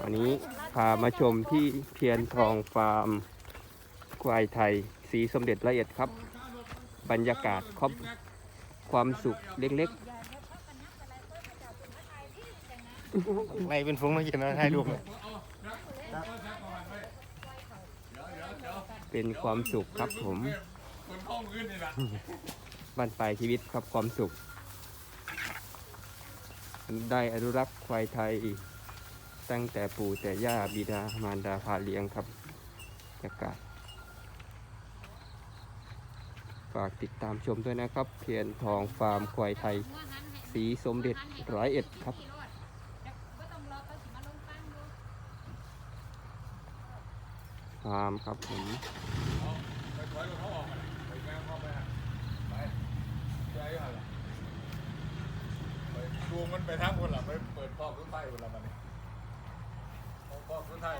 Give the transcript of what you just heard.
วันนี้พามาชมที่เทียนทองฟาร์มควายไทย สีสมเด็จละเอียดครับ บรรยากาศครอบความสุขเล็กไม่เป็นฟุ้งต้องกินนะถ่ายรูปเลยๆเป็นความสุขครับผมคนห้องอื่นนี่แหละบ้านปลายชีวิตครับความสุข ได้อนุรักษ์ควายไทย ตั้งแต่ปู่แต่ย่าบิดามารดาพาเลี้ยงครับบรรยากาศฝากติดตามชมด้วยนะครับ เพียนทองฟาร์มควายไทย สีสมเด็จร้อยเอ็ดครับฟาร์มครับผมไปถอยรถเขาออกมาไปแม่เข้าไปฮะไปใจหันไปดูมันไปทางคนละไปเปิดคอกขึ้นไทยคนละมัน นี่คอกขึ้นไทย